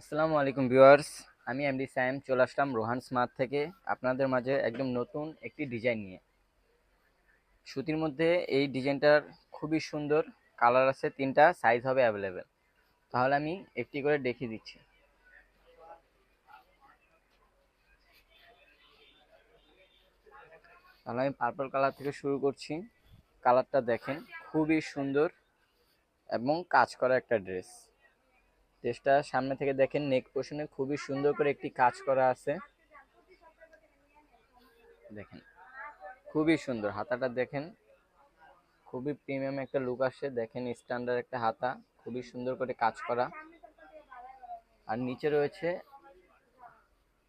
আসসালামু আলাইকুম ভিউয়ার্স, আমি এমডি সাইম চলে আসলাম রোহান স্মার্ট থেকে আপনাদের মাঝে একদম নতুন একটি ডিজাইন নিয়ে। সুতির মধ্যে এই ডিজাইনটার খুবই সুন্দর কালার আছে, তিনটা সাইজ হবে অ্যাভেলেবেল। তাহলে আমি একটি করে দেখিয়ে দিচ্ছি। তাহলে আমি পার্পল কালার থেকে শুরু করছি। কালারটা দেখেন, খুবই সুন্দর এবং কাজ করা একটা ড্রেস ড্রেসটা সামনে থেকে দেখেন, নেক পোর্শনে খুবই সুন্দর করে একটি কাজ করা আছে। দেখেন, খুবই সুন্দর হাতাটা দেখেন। খুবই প্রিমিয়াম একটা লুক আসে। দেখেন স্ট্যান্ডার্ড একটা হাতা, খুবই সুন্দর করে কাজ করা। আর নিচে রয়েছে,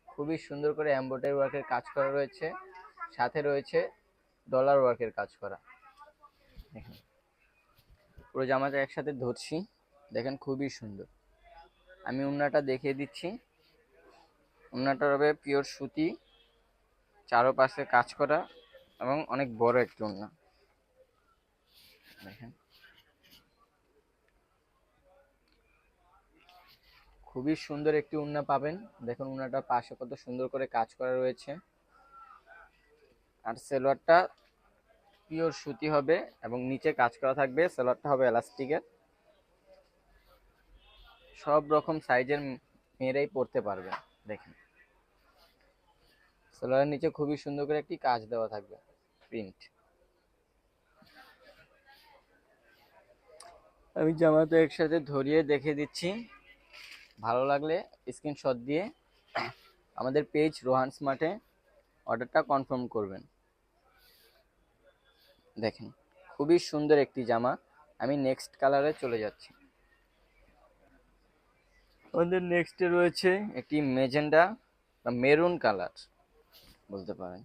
খুবই সুন্দর করে এমব্রয়ডারি ওয়ার্কের কাজ করা রয়েছে। সাথে রয়েছে ডলার ওয়ার্কের কাজ করা। দেখেন, পুরো জামাটা একসাথে ধরছি। দেখেন, খুবই সুন্দর। আমি উন্নাটা দেখিয়ে দিচ্ছি। উন্নাটা হবে পিওর সুতি, চারোপাশে কাজ করা এবং অনেক বড় একটি উন্না। দেখেন। খুবই সুন্দর একটি উন্না পাবেন। দেখুন উন্নাটার পাশে কত সুন্দর করে কাজ করা রয়েছে। আর সেলোয়ারটা পিওর সুতি হবে এবং নিচে কাজ করা থাকবে। সেলোয়ারটা হবে এলাস্টিকের সব রকম সাইজের মেয়েরাই পড়তে পারবে, দেখেন। সেলোয়ারের নিচে খুবই সুন্দর করে একটি কাজ দেওয়া থাকবে, প্রিন্ট। আমি জামাটা একসাথে ধরিয়ে দেখে দিচ্ছি। ভালো লাগলে স্ক্রিনশট দিয়ে আমাদের পেজ রোহান স্মার্টে অর্ডারটা কনফার্ম করবেন। দেখেন, খুবই সুন্দর একটি জামা। আমি নেক্সট কালারে চলে যাচ্ছি। আমাদের নেক্সটে রয়েছে একটি মেজেন্ডা বা মেরুন কালার বলতে পারেন।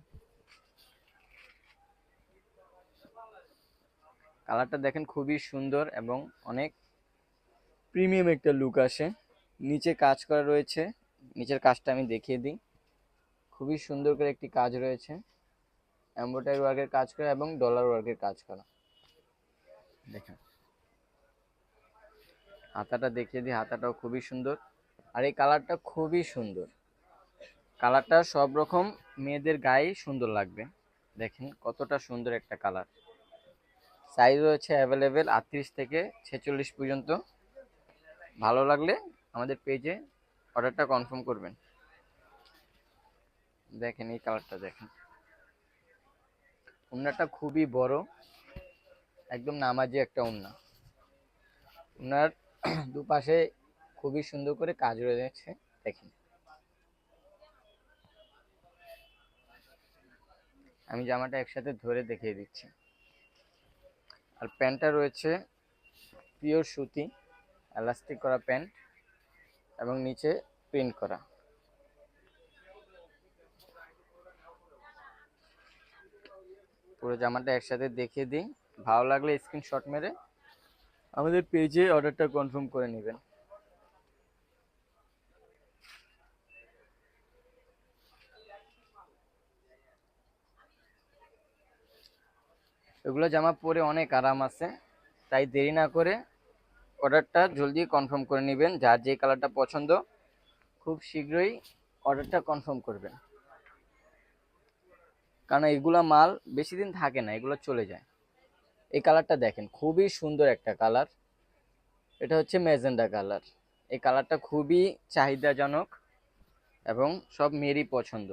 কালারটা দেখেন খুবই সুন্দর এবং অনেক প্রিমিয়াম একটা লুক আসে। নিচে কাজ করা রয়েছে, নিচের কাজটা আমি দেখিয়ে দিই। খুবই সুন্দর করে একটি কাজ রয়েছে। এম্ব্রয়ডারি ওয়ার্কের কাজ করা এবং ডলার ওয়ার্কের কাজ করা। দেখেন। হাতাটা দেখিয়ে দিই, হাতাটাও খুবই সুন্দর। আর এই কালারটা খুবই সুন্দর। কালারটা সব রকম মেয়েদের গায়ে সুন্দর লাগবে। দেখেন কতটা সুন্দর একটা কালার। সাইজ রয়েছে অ্যাভেলেবেল আটত্রিশ থেকে ছেচল্লিশ পর্যন্ত। ভালো লাগলে আমাদের পেজে অর্ডারটা কনফার্ম করবেন। দেখেন এই কালারটা দেখেন। উন্নাটা খুবই বড়, একদম নামাজি একটা উন্না। উনার দুপাশে খুবই সুন্দর করে কাজ রয়েছে, দেখেন। আমি জামাটা একসাথে ধরে দেখিয়ে দিচ্ছি। আর প্যান্টটা রয়েছে পিওর সুতি, এলাস্টিক করা প্যান্ট এবং নিচে প্রিন্ট করা। পুরো জামাটা একসাথে দেখিয়ে দিই। ভালো লাগলে স্ক্রিনশট মেরে আমাদের পেজে অর্ডারটা কনফার্ম করে নেবেন। এগুলো জামা পরে অনেক আরাম আছে, তাই দেরি না করে অর্ডারটা জলদি কনফার্ম করে নেবেন, যার যে কালারটা পছন্দ, খুব শীঘ্রই অর্ডারটা কনফার্ম করবেন। কারণ এগুলা মাল বেশি দিন থাকে না, এগুলো চলে যায়। এই কালারটা দেখেন, খুবই সুন্দর একটা কালার। এটা হচ্ছে ম্যাজেন্ডা কালার। এই কালারটা খুবই চাহিদাজনক এবং সব মেয়েরই পছন্দ।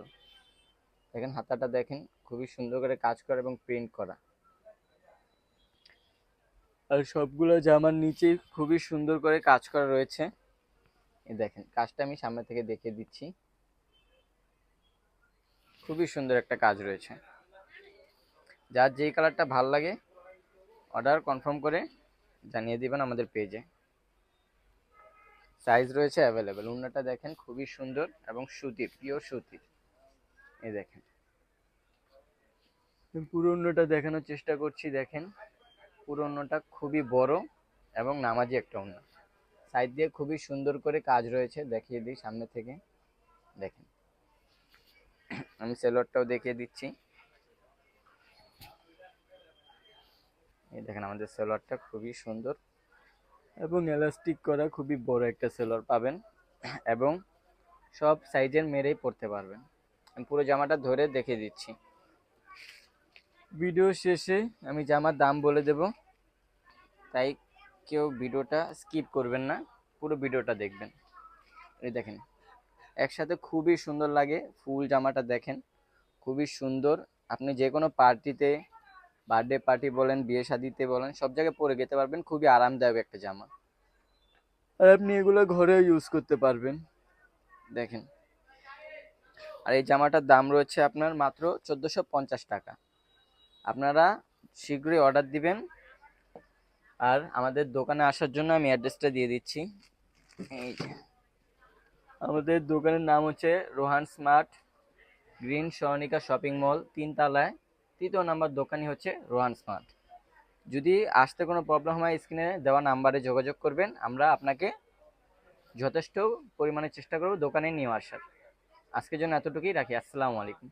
দেখেন, হাতাটা দেখেন, খুবই সুন্দর করে কাজ করা এবং প্রিন্ট করা। আর সবগুলো জামার নিচে খুবই সুন্দর করে কাজ করা রয়েছে। এই দেখেন, কাজটা আমি সামনে থেকে দেখিয়ে দিচ্ছি। খুবই সুন্দর একটা কাজ রয়েছে। যার যেই কালারটা ভালো লাগে অর্ডার কনফার্ম করে জানিয়ে দিবেন আমাদের পেজে সাইজ রয়েছে অ্যাভেলেবেল উন্নাটা দেখেন, খুবই সুন্দর এবং সুতির পিওর সুতির। এই দেখেন। পুরো উন্নটা দেখানোর চেষ্টা করছি, দেখেন। পুরো উন্নটা খুবই বড় এবং নামাজি একটা উন্ন সাইড দিয়ে খুবই সুন্দর করে কাজ রয়েছে, দেখিয়ে দিই সামনে থেকে। দেখেন। আমি সেলোয়ারটাও দেখিয়ে দিচ্ছি। এই দেখেন আমাদের সেলোয়ারটা খুবই সুন্দর এবং এলাস্টিক করা খুবই বড় একটা সেলোয়ার পাবেন এবং সব সাইজের মেরেই পরতে পারবেন। আমি পুরো জামাটা ধরে দেখে দিচ্ছি। ভিডিও শেষে আমি জামার দাম বলে দেব, তাই কেউ ভিডিওটা স্কিপ করবেন না, পুরো ভিডিওটা দেখবেন। এই দেখেন, একসাথে খুবই সুন্দর লাগে ফুল জামাটা দেখেন, খুবই সুন্দর। আপনি যে কোনো পার্টিতে বার্থডে পার্টি বলেন বিয়ে শাদিতে বলেন সব জায়গায় পরে যেতে পারবেন খুবই আরামদায়ক একটা জামা। আর আপনি এগুলো ঘরে ইউজ করতে পারবেন। দেখেন। আর এই জামাটার দাম রয়েছে আপনার মাত্র চোদ্দোশো পঞ্চাশ টাকা। আপনারা শীঘ্রই অর্ডার দিবেন। আর আমাদের দোকানে আসার জন্য আমি অ্যাড্রেসটা দিয়ে দিচ্ছি। এই আমাদের দোকানের নাম হচ্ছে Rohan smart green Swarnika shopping mall তিনতলায়। তৃতীয় নাম্বার দোকানই হচ্ছে রোহান স্মার্ট যদি আসতে কোনো প্রবলেম হয় স্ক্রিনে দেওয়া নাম্বারে যোগাযোগ করবেন, আমরা আপনাকে যথেষ্ট পরিমাণে চেষ্টা করব দোকানে নিয়ে আসার। আজকের জন্য এতটুকুই রাখি। আসসালামু আলাইকুম।